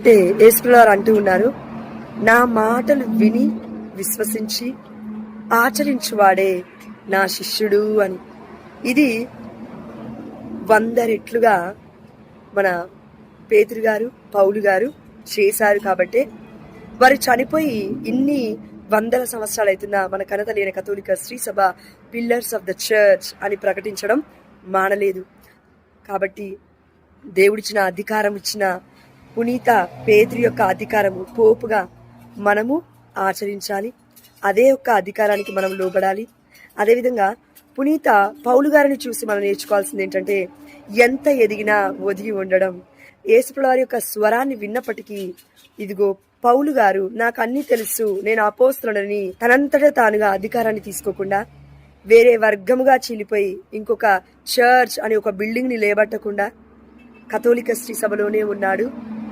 అంటే యేసుప్రభువారు అంటూ ఉన్నారు. నా మాటలు విని విశ్వసించి ఆచరించువాడే నా శిష్యుడు అని. ఇది వంద రెట్లుగా మన పేతురు గారు పౌలు గారు చేశారు కాబట్టే వారు చనిపోయి ఇన్ని వందల సంవత్సరాలు అవుతున్న మన కనత లేని కథోలిక శ్రీ సభ పిల్లర్స్ ఆఫ్ ద చర్చ్ అని ప్రకటించడం మానలేదు. కాబట్టి దేవుడిచ్చిన అధికారం ఇచ్చిన పునీత పేదరి యొక్క అధికారము పోపుగా మనము ఆచరించాలి. అదే యొక్క అధికారానికి మనం లోబడాలి. అదేవిధంగా పునీత పౌలు గారిని చూసి మనం నేర్చుకోవాల్సింది ఏంటంటే ఎంత ఎదిగినా ఒదిగి ఉండడం. ఏసుప్రవారి యొక్క స్వరాన్ని విన్నప్పటికీ ఇదిగో పౌలు గారు నాకు అన్ని తెలుసు నేను అపోస్తుడని తనంతట తానుగా అధికారాన్ని తీసుకోకుండా వేరే వర్గముగా చీలిపోయి ఇంకొక చర్చ్ అనే ఒక బిల్డింగ్ని లేబట్టకుండా కథోలిక శ్రీ సభలోనే ఉన్నాడు.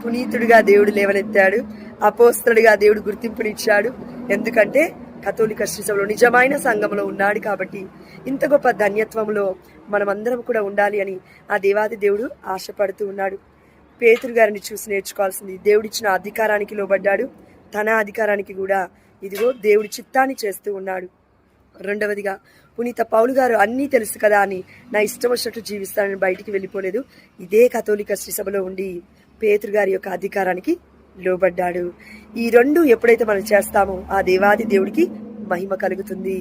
పునీతుడిగా దేవుడు లేవనెత్తాడు అపోస్తలుడిగా దేవుడు గుర్తింపునిచ్చాడు. ఎందుకంటే కథోలిక సభలో నిజమైన సంఘంలో ఉన్నాడు కాబట్టి ఇంత గొప్ప ధన్యత్వంలో మనమందరం కూడా ఉండాలి అని ఆ దేవాది దేవుడు ఆశపడుతూ ఉన్నాడు. పేతురు గారిని చూసి నేర్చుకోవాల్సింది దేవుడిచ్చిన అధికారానికి లోబడ్డాడు. తన అధికారానికి కూడా ఇదిగో దేవుడి చిత్తాన్ని చేస్తూ ఉన్నాడు. రెండవదిగా పునీత పౌలు గారు అన్నీ తెలుసు కదా అని నా ఇష్టం వచ్చినట్టు జీవిస్తానని బయటికి వెళ్ళిపోలేదు. ఇదే కథోలిక శ్రీసభలో ఉండి పేతురు గారి యొక్క అధికారానికి లోబడ్డాడు. ఈ రెండు ఎప్పుడైతే మనం చేస్తామో ఆ దేవాది దేవుడికి మహిమ కలుగుతుంది.